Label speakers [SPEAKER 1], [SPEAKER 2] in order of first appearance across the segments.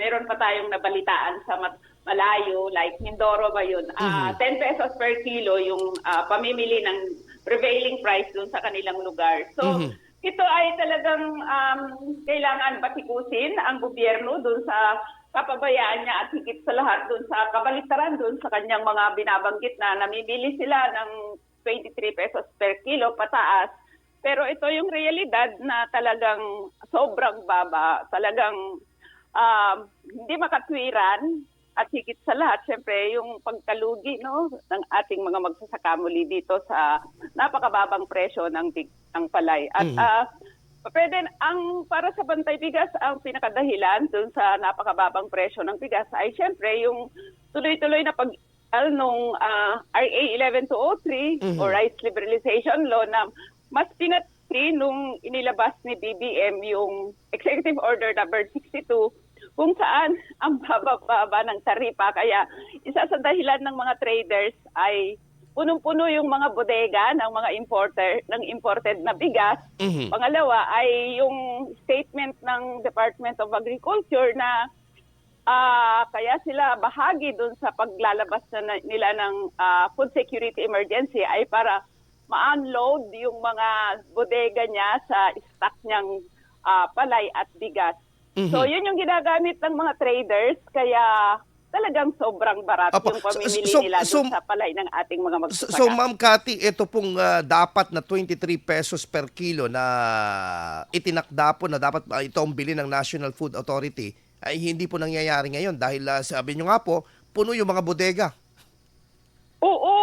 [SPEAKER 1] meron pa tayong nabalitaan sa mat- malayo, like Mindoro ba yun? Ah, 10 pesos per kilo yung ah, pamimili ng prevailing price dun sa kanilang lugar. So,
[SPEAKER 2] Mhm.
[SPEAKER 1] ito ay talagang um, kailangan batikusin ang gobyerno dun sa kapabayaan niya at higit sa lahat dun sa kabaliktaran dun sa kanyang mga binabanggit na namimili sila ng 23 pesos per kilo pataas. Pero ito yung realidad na talagang sobrang baba, talagang um, hindi makatwiran at higit sa lahat, syempre, yung pagkalugi no, ng ating mga magsasaka muli dito sa napakababang presyo ng, ng palay. At
[SPEAKER 2] Mhm.
[SPEAKER 1] ah, pwede, ang para sa bantay bigas, ang pinakadahilan dun sa napakababang presyo ng bigas ay syempre yung tuloy-tuloy na pag al nung ah, RA 11203
[SPEAKER 2] Mhm.
[SPEAKER 1] o Rice Liberalization Law na mas pinatri nung inilabas ni BBM yung Executive Order number 62 kung saan ang baba-baba ng taripa. Kaya isa sa dahilan ng mga traders ay punong-puno yung mga bodega ng mga importer ng imported na bigas.
[SPEAKER 2] Mhm.
[SPEAKER 1] Pangalawa ay yung statement ng Department of Agriculture na ah, kaya sila bahagi dun sa paglalabas na, nila ng ah, food security emergency ay para ma-unload yung mga bodega niya sa stock niyang ah, palay at bigas.
[SPEAKER 2] Mhm.
[SPEAKER 1] So yun yung ginagamit ng mga traders kaya talagang sobrang barat
[SPEAKER 2] Apo,
[SPEAKER 1] yung pamimili
[SPEAKER 2] so-
[SPEAKER 1] nila
[SPEAKER 2] so-
[SPEAKER 1] sa palay ng ating mga
[SPEAKER 2] So,
[SPEAKER 1] magsasaka.
[SPEAKER 2] so Ma'am Cathy, ito pong ah, dapat na 23 pesos per kilo na itinakda po na dapat uh, ito ang bili ng National Food Authority ay hindi po nangyayari ngayon dahil ah, sabi nyo nga po, puno yung mga bodega.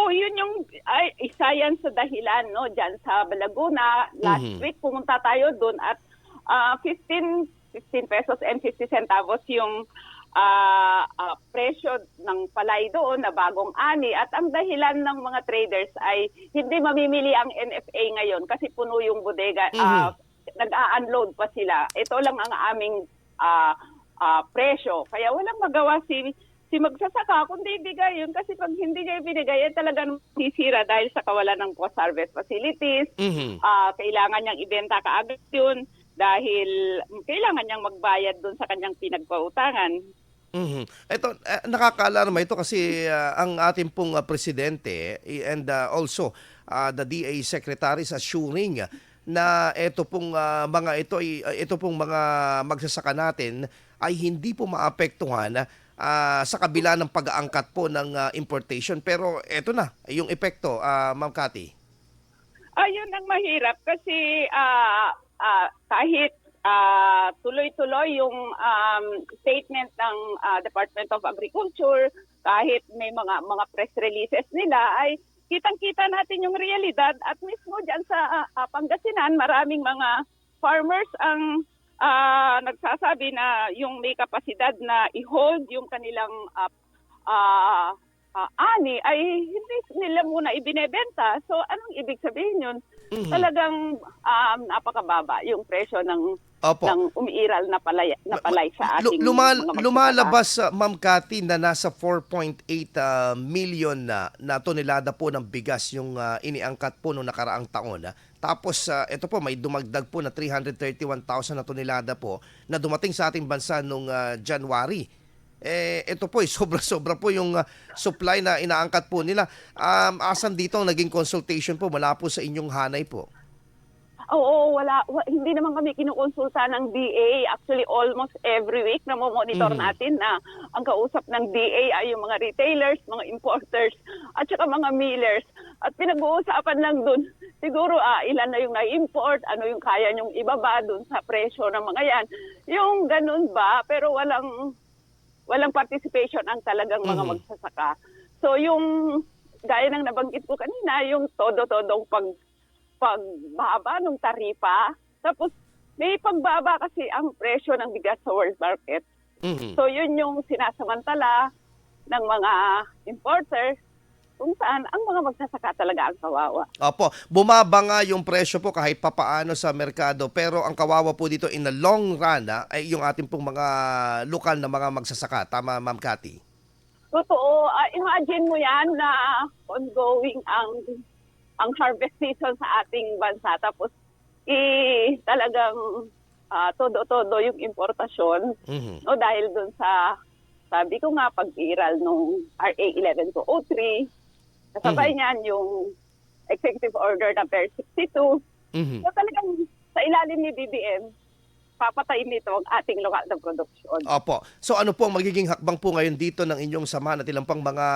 [SPEAKER 1] Oo, yun yung ay, isa yan sa dahilan no diyan sa Laguna. Last
[SPEAKER 2] Mhm.
[SPEAKER 1] week pumunta tayo doon at ah, 15 15 pesos and 50 centavos yung ah, ah, presyo ng palay doon na bagong ani at ang dahilan ng mga traders ay hindi mamimili ang NFA ngayon kasi puno yung bodega ah, nag-a-unload pa sila. Ito lang ang aming ah, ah, presyo. Kaya walang magawa si si magsasaka kundi ibigay yun kasi pag hindi niya ibinigay yan talagang sisira dahil sa kawalan ng post-harvest facilities.
[SPEAKER 2] Mhm.
[SPEAKER 1] Ah, kailangan niyang ibenta kaagad yun dahil kailangan niyang magbayad dun sa kanyang pinagpautangan.
[SPEAKER 2] Mhm. Ito eh, nakakaalarma ito kasi ah, ang ating pong ah, presidente eh, and ah, also ah, the DA secretary is assuring na ito pong ah, mga ito ay ito pong mga magsasaka natin ay hindi po maapektuhan ah, sa kabila ng pag-aangkat po ng ah, importation pero ito na yung epekto ah, Ma'am Cathy.
[SPEAKER 1] Ayun ang mahirap kasi ah, ah, kahit ah, tuloy-tuloy yung um, statement ng ah, Department of Agriculture, kahit may mga mga press releases nila ay kitang-kita natin yung realidad at mismo diyan sa ah, Pangasinan maraming mga farmers ang ah, nagsasabi na yung may kapasidad na i-hold yung kanilang ah, ah, ah, ani ay hindi nila muna ibinebenta. So anong ibig sabihin yun?
[SPEAKER 2] Mhm.
[SPEAKER 1] Talagang um, napakababa yung presyo ng
[SPEAKER 2] Opo.
[SPEAKER 1] ng umiiral na palay na palay sa ating
[SPEAKER 2] lumal-
[SPEAKER 1] mga
[SPEAKER 2] lumalabas uh, Ma'am Cathy na nasa 4.8 uh, million na na tonelada po ng bigas yung uh, iniangkat po noong nakaraang taon. ah. Tapos uh, ito po may dumagdag po na 331,000 na tonelada po na dumating sa ating bansa noong uh, January. Eh ito po eh, sobra-sobra po yung uh, supply na inaangkat po nila. Um, asan dito ang naging consultation po mula po sa inyong hanay po?
[SPEAKER 1] Oo, wala, wa- hindi naman kami kinukonsulta ng DA. Actually, almost every week na monitor
[SPEAKER 2] Mhm.
[SPEAKER 1] natin na ang kausap ng DA ay yung mga retailers, mga importers, at saka mga millers. At pinag-uusapan lang dun, siguro ah, ilan na yung na-import, ano yung kaya nyong ibaba dun sa presyo ng mga yan. Yung ganun ba, pero walang walang participation ang talagang mga
[SPEAKER 2] Mhm.
[SPEAKER 1] magsasaka. So yung gaya ng nabanggit ko kanina, yung todo-todong pag pagbaba ng taripa. Tapos may pagbaba kasi ang presyo ng bigas sa world market.
[SPEAKER 2] Mhm.
[SPEAKER 1] So yun yung sinasamantala ng mga importers kung saan ang mga magsasaka talaga ang kawawa.
[SPEAKER 2] Opo, bumaba nga yung presyo po kahit papaano sa merkado pero ang kawawa po dito in the long run ah, ay yung ating pong mga lokal na mga magsasaka. Tama, Ma'am Cathy?
[SPEAKER 1] Totoo, ah, imagine mo yan na ongoing ang ang harvest season sa ating bansa. Tapos i talagang ah, todo-todo yung importasyon.
[SPEAKER 2] Mhm.
[SPEAKER 1] no dahil doon sa sabi ko nga pag-iral nung RA 11203 kasabay niyan yung executive order number 62
[SPEAKER 2] Mhm.
[SPEAKER 1] so talagang sa ilalim ni BBM papatayin nito ang ating lokal na produksyon.
[SPEAKER 2] Opo. So ano po ang magiging hakbang po ngayon dito ng inyong samahan at ilang pang mga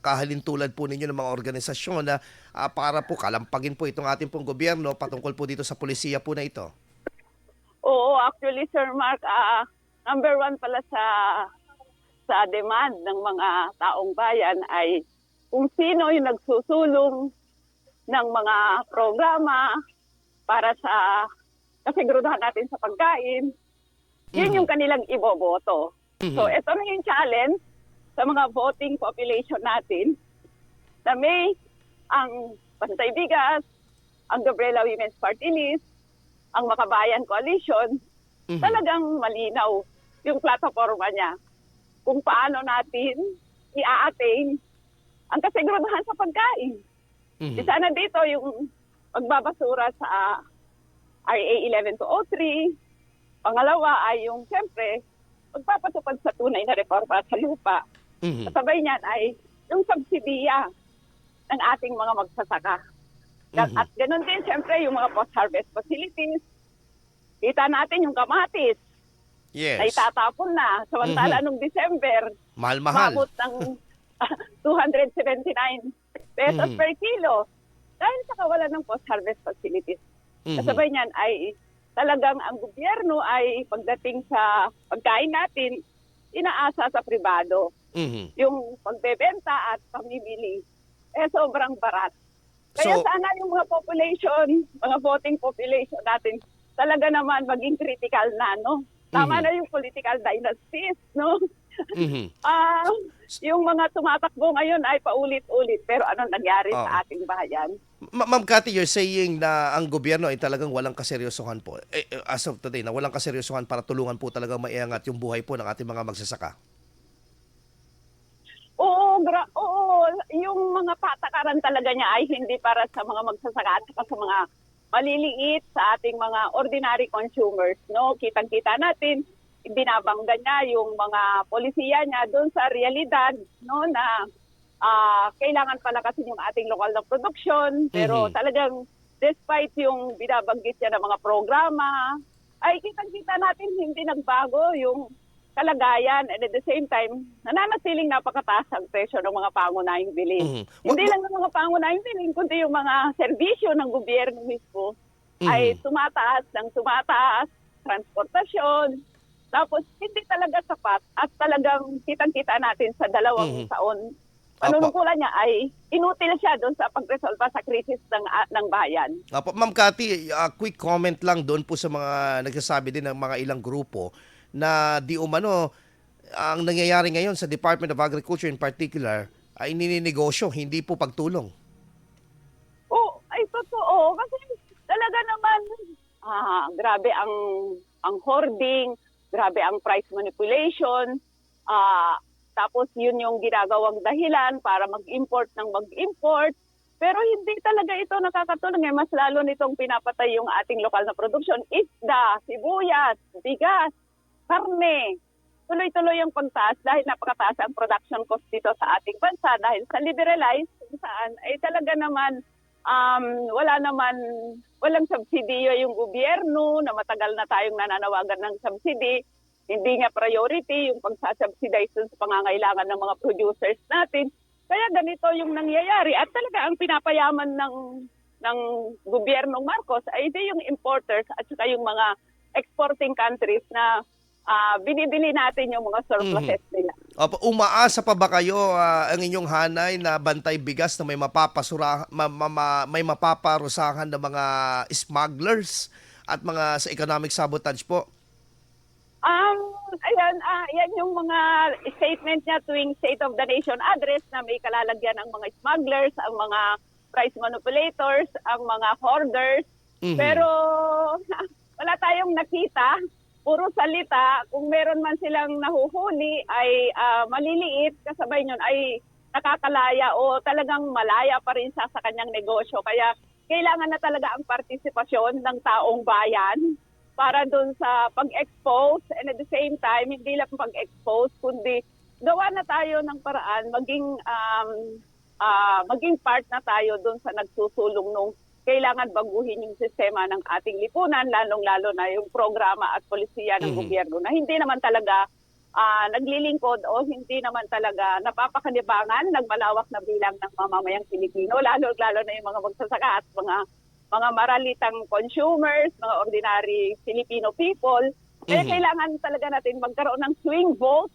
[SPEAKER 2] kahalintulad po ninyo ng mga organisasyon na ah, para po kalampagin po itong ating pong gobyerno patungkol po dito sa polisiya po na ito?
[SPEAKER 1] Oo, actually Sir Mark, ah, number one pala sa sa demand ng mga taong bayan ay kung sino yung nagsusulong ng mga programa para sa kasigurudahan natin sa pagkain, yun
[SPEAKER 2] Mhm.
[SPEAKER 1] yung kanilang iboboto.
[SPEAKER 2] Mhm.
[SPEAKER 1] So, ito na yung challenge sa mga voting population natin na may ang Bantay Bigas, ang Gabriela Women's Party List, ang Makabayan Coalition,
[SPEAKER 2] Mhm.
[SPEAKER 1] talagang malinaw yung plataforma niya kung paano natin i-attain ang kasigurudahan sa pagkain.
[SPEAKER 2] Mhm.
[SPEAKER 1] Isa na dito yung pagbabasura sa 11203. Pangalawa ay yung, siyempre, pagpapatupad sa tunay na reforma sa lupa.
[SPEAKER 2] Mhm.
[SPEAKER 1] Kasabay niyan ay yung subsidiya ng ating mga magsasaka. At,
[SPEAKER 2] Mhm.
[SPEAKER 1] at ganun din, siyempre, yung mga post-harvest facilities. Kita natin yung kamatis
[SPEAKER 2] Yes.
[SPEAKER 1] itatapon na. Samantala
[SPEAKER 2] Mhm.
[SPEAKER 1] nung December,
[SPEAKER 2] Mahal-mahal.
[SPEAKER 1] umabot ng 279 pesos
[SPEAKER 2] Mhm.
[SPEAKER 1] per kilo. Dahil sa kawalan ng post-harvest facilities.
[SPEAKER 2] Mhm.
[SPEAKER 1] Kasabay niyan ay talagang ang gobyerno ay pagdating sa pagkain natin, inaasa sa pribado.
[SPEAKER 2] Mhm.
[SPEAKER 1] Yung pagbebenta at pamimili, eh sobrang barat. Kaya
[SPEAKER 2] So-
[SPEAKER 1] sana yung mga population, mga voting population natin, talaga naman maging critical na, no? Tama
[SPEAKER 2] Mhm.
[SPEAKER 1] na yung political dynasties, no?
[SPEAKER 2] Mhm.
[SPEAKER 1] Ah, yung mga tumatakbo ngayon ay paulit-ulit. Pero anong nangyari
[SPEAKER 2] Oo.
[SPEAKER 1] sa ating bayan?
[SPEAKER 2] Ma- Ma'am Cathy, you're saying na ang gobyerno ay talagang walang kaseryosohan po. Eh, eh, as of today, na walang kaseryosohan para tulungan po talaga maiangat yung buhay po ng ating mga magsasaka.
[SPEAKER 1] Oo, gra- oo, yung mga patakaran talaga niya ay hindi para sa mga magsasaka at sa mga maliliit sa ating mga ordinary consumers, no? Kitang-kita natin, binabangga niya yung mga polisiya niya doon sa realidad, no, na ah, kailangan palakasin yung ating lokal na produksyon, pero
[SPEAKER 2] Mhm.
[SPEAKER 1] talagang despite yung binabanggit niya ng mga programa, ay kitang-kita natin hindi nagbago yung kalagayan and at the same time, nananatiling napakataas ang presyo ng mga pangunahing bilhin.
[SPEAKER 2] Mhm. Wa-
[SPEAKER 1] Hindi lang ng mga pangunahing bilhin, kundi yung mga serbisyo ng gobyerno mismo ay
[SPEAKER 2] Mhm.
[SPEAKER 1] tumataas ng tumataas, transportasyon, tapos hindi talaga sapat at talagang kitang-kita natin sa dalawang
[SPEAKER 2] Mhm.
[SPEAKER 1] taon. Panunungkulan niya ay inutil siya doon sa pagresolba sa krisis ng, ah, ng bayan.
[SPEAKER 2] Apo, Ma'am Cathy, uh, quick comment lang doon po sa mga nagsasabi din ng mga ilang grupo na di umano ang nangyayari ngayon sa Department of Agriculture in particular ay nininegosyo, hindi po pagtulong.
[SPEAKER 1] Oo, ay totoo. Kasi talaga naman, ah, grabe ang ang hoarding, grabe ang price manipulation, ah, tapos yun yung ginagawang dahilan para mag-import ng mag-import. Pero hindi talaga ito nakakatulong. Eh. Mas lalo nitong pinapatay yung ating lokal na produksyon. Isda, sibuyas, bigas, karne. Tuloy-tuloy ang pagtaas dahil napakataas ang production cost dito sa ating bansa dahil sa liberalized kung saan ay talaga naman um, wala naman, walang subsidiyo yung gobyerno na matagal na tayong nananawagan ng subsidy. Hindi nga priority yung pagsasubsidize sa pangangailangan ng mga producers natin. Kaya ganito yung nangyayari at talaga ang pinapayaman ng ng gobyernong Marcos ay hindi yung importers at saka yung mga exporting countries na ah, binibili natin yung mga surpluses nila.
[SPEAKER 2] Opo, umaasa pa ba kayo ah, ang inyong hanay na bantay bigas na may mapapasura ma- ma- ma- may mapaparusahan ng mga smugglers at mga sa economic sabotage po?
[SPEAKER 1] Um, ayan, ah, yan yung mga statement niya tuwing State of the Nation address na may kalalagyan ng mga smugglers, ang mga price manipulators, ang mga hoarders.
[SPEAKER 2] Mhm.
[SPEAKER 1] Pero wala tayong nakita, puro salita. Kung meron man silang nahuhuli ay ah, maliliit, kasabay nun ay nakakalaya o talagang malaya pa rin siya sa kanyang negosyo. Kaya kailangan na talaga ang partisipasyon ng taong bayan para doon sa pag-expose and at the same time, hindi lang pag-expose, kundi gawa na tayo ng paraan, maging um, ah, maging part na tayo doon sa nagsusulong nung kailangan baguhin yung sistema ng ating lipunan, lalong-lalo na yung programa at polisiya ng
[SPEAKER 2] Mhm.
[SPEAKER 1] gobyerno na hindi naman talaga ah, naglilingkod o hindi naman talaga napapakanibangan, nagmalawak na bilang ng mamamayang Pilipino, lalo-lalo na yung mga magsasaka at mga mga maralitang consumers, mga ordinary Filipino people. Kaya
[SPEAKER 2] Mhm.
[SPEAKER 1] kailangan talaga natin magkaroon ng swing vote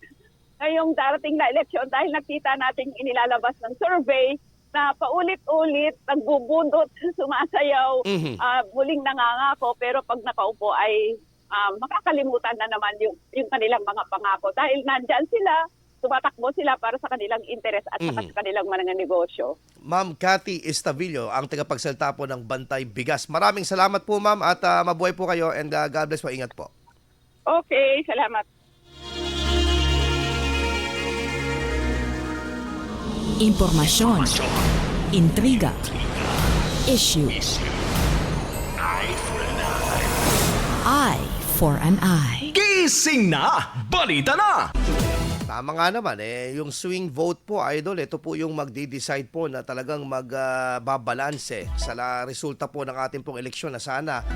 [SPEAKER 1] ngayong darating na eleksyon dahil nakita natin inilalabas ng survey na paulit-ulit, nagbubundot, sumasayaw,
[SPEAKER 2] Mhm.
[SPEAKER 1] ah, muling nangangako, pero pag nakaupo ay ah, makakalimutan na naman yung, yung kanilang mga pangako. Dahil nandyan sila, tumatakbo sila para sa kanilang interes at
[SPEAKER 2] Mhm.
[SPEAKER 1] sa kanilang mga negosyo.
[SPEAKER 2] Ma'am Cathy Estavillo, ang tagapagsalita po ng Bantay Bigas. Maraming salamat po ma'am at ah, mabuhay po kayo and ah, God bless po. Ingat po.
[SPEAKER 1] Okay, salamat.
[SPEAKER 3] Impormasyon. Intriga. Issue. Eye for an eye.
[SPEAKER 4] Gising na! Balita na!
[SPEAKER 2] Tama nga naman eh, yung swing vote po idol, ito po yung magdi-decide po na talagang magbabalanse sa la- resulta po ng ating pong eleksyon na sana